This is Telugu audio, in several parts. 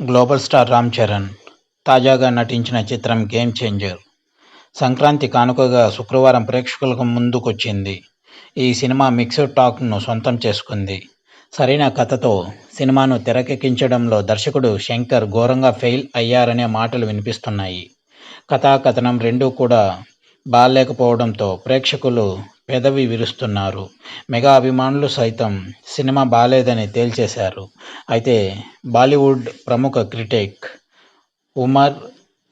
గ్లోబల్ స్టార్ రామ్ చరణ్ తాజాగా నటించిన చిత్రం గేమ్ చేంజర్ సంక్రాంతి కానుకగా శుక్రవారం ప్రేక్షకులకు ముందుకొచ్చింది. ఈ సినిమా మిక్స్డ్ టాక్ను సొంతం చేసుకుంది. సరైన కథతో సినిమాను తెరకెక్కించడంలో దర్శకుడు శంకర్ ఘోరంగా ఫెయిల్ అయ్యారనే మాటలు వినిపిస్తున్నాయి. కథాకథనం రెండూ కూడా బాగలేకపోవడంతో ప్రేక్షకులు పెదవి విరుస్తున్నారు. మెగా అభిమానులు సైతం సినిమా బాలేదని తేల్చేశారు. అయితే బాలీవుడ్ ప్రముఖ critic Umar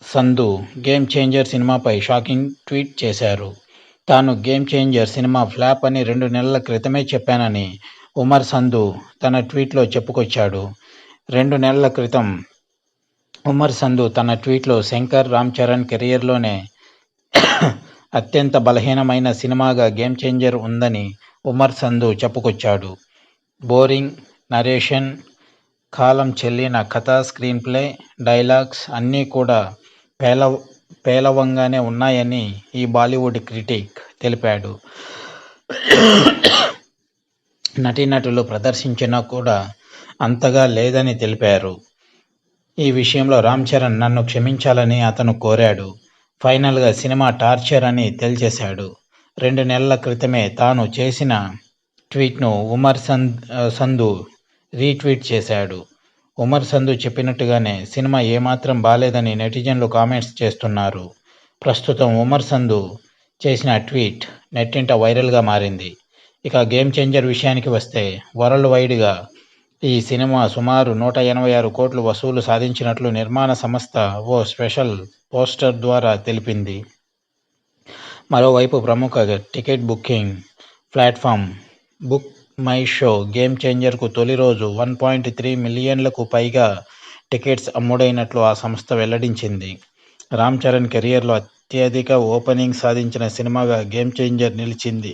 Sandhu game changer సినిమాపై షాకింగ్ ట్వీట్ చేశారు. తాను గేమ్ చేంజర్ సినిమా ఫ్లాప్ అని రెండు నెలల క్రితమే చెప్పానని ఉమర్ సంధు తన ట్వీట్లో చెప్పుకొచ్చాడు. రెండు నెలల క్రితం ఉమర్ సంధు తన ట్వీట్లో శంకర్ రామ్ చరణ్ కెరియర్లోనే అత్యంత బలహీనమైన సినిమాగా గేమ్ చేంజర్ ఉందని ఉమర్ సంధు చెప్పుకొచ్చాడు. బోరింగ్ నరేషన్ కాలం చెల్లిన కథ స్క్రీన్ ప్లే డైలాగ్స్ అన్నీ కూడా పేల పేలవంగానే ఉన్నాయని ఈ బాలీవుడ్ క్రిటిక్ తెలిపాడు. నటీనటులు ప్రదర్శించినా కూడా అంతగా లేదని తెలిపారు. ఈ విషయంలో రామ్ చరణ్ నన్ను క్షమించాలని అతను కోరాడు. ఫైనల్గా సినిమా టార్చర్ అని తేల్చేశాడు. రెండు నెలల క్రితమే తాను చేసిన ట్వీట్ను ఉమర్ సంద్ సంధు రీట్వీట్ చేశాడు. ఉమర్ సంధు చెప్పినట్టుగానే సినిమా ఏమాత్రం బాలేదని నెటిజన్లు కామెంట్స్ చేస్తున్నారు. ప్రస్తుతం ఉమర్ సంధు చేసిన ట్వీట్ నెట్టింట వైరల్గా మారింది. ఇక గేమ్ చేంజర్ విషయానికి వస్తే వరల్డ్ వైడ్గా ఈ సినిమా సుమారు నూట ఎనభై ఆరు కోట్లు వసూలు సాధించినట్లు నిర్మాణ సంస్థ ఓ స్పెషల్ పోస్టర్ ద్వారా తెలిపింది. మరోవైపు ప్రముఖ ticket booking platform BookMyShow game చేంజర్కు తొలి రోజు వన్ పాయింట్ త్రీ మిలియన్లకు పైగా టికెట్స్ అమ్ముడైనట్లు ఆ సంస్థ వెల్లడించింది. రామ్ చరణ్ కెరియర్లో అత్యధిక ఓపెనింగ్ సాధించిన సినిమాగా గేమ్ చేంజర్ నిలిచింది.